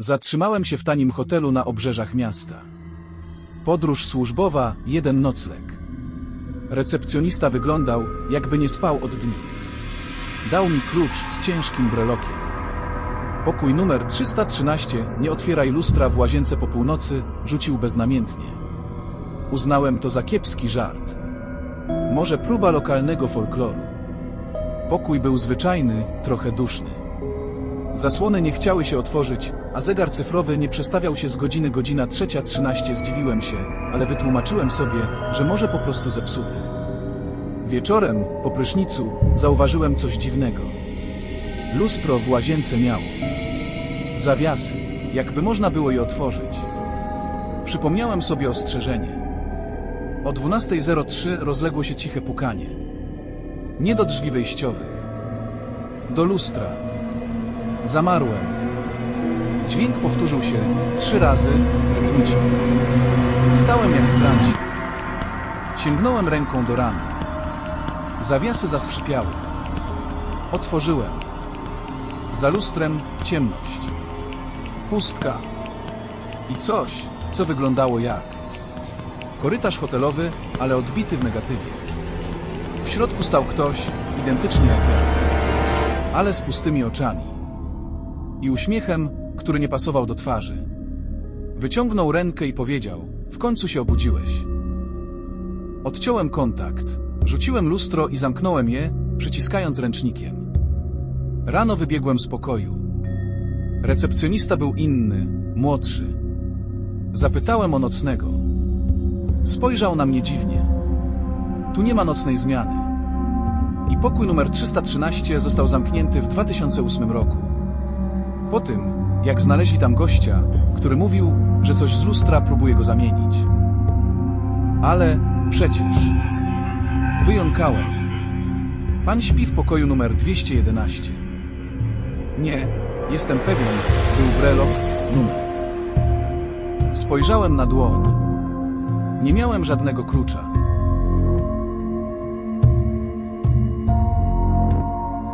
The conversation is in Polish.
Zatrzymałem się w tanim hotelu na obrzeżach miasta. Podróż służbowa, jeden nocleg. Recepcjonista wyglądał, jakby nie spał od dni. Dał mi klucz z ciężkim brelokiem. Pokój numer 313, nie otwieraj lustra w łazience po północy, rzucił beznamiętnie. Uznałem to za kiepski żart. Może próba lokalnego folkloru. Pokój był zwyczajny, trochę duszny. Zasłony nie chciały się otworzyć, a zegar cyfrowy nie przestawiał się z godziny godzina trzecia trzynaście. Zdziwiłem się, ale wytłumaczyłem sobie, że może po prostu zepsuty. Wieczorem, po prysznicu, zauważyłem coś dziwnego. Lustro w łazience miało. Zawiasy, jakby można było je otworzyć. Przypomniałem sobie ostrzeżenie. O 12.03 rozległo się ciche pukanie. Nie do drzwi wejściowych. Do lustra. Zamarłem. Dźwięk powtórzył się trzy razy, rytmicznie. Stałem jak w transie. Sięgnąłem ręką do ramy. Zawiasy zaskrzypiały. Otworzyłem. Za lustrem ciemność. Pustka. I coś, co wyglądało jak. Korytarz hotelowy, ale odbity w negatywie. W środku stał ktoś, identyczny jak ja, ale z pustymi oczami i uśmiechem, który nie pasował do twarzy. Wyciągnął rękę i powiedział: W końcu się obudziłeś. Odciąłem kontakt, rzuciłem lustro i zamknąłem je, przyciskając ręcznikiem. Rano wybiegłem z pokoju. Recepcjonista był inny, młodszy. Zapytałem o nocnego. Spojrzał na mnie dziwnie. Tu nie ma nocnej zmiany. I pokój numer 313 został zamknięty w 2008 roku. Po tym, jak znaleźli tam gościa, który mówił, że coś z lustra próbuje go zamienić. Ale przecież. Wyjąkałem. Pan śpi w pokoju numer 211. Nie, jestem pewien, był brelok, numer. Spojrzałem na dłoń. Nie miałem żadnego klucza.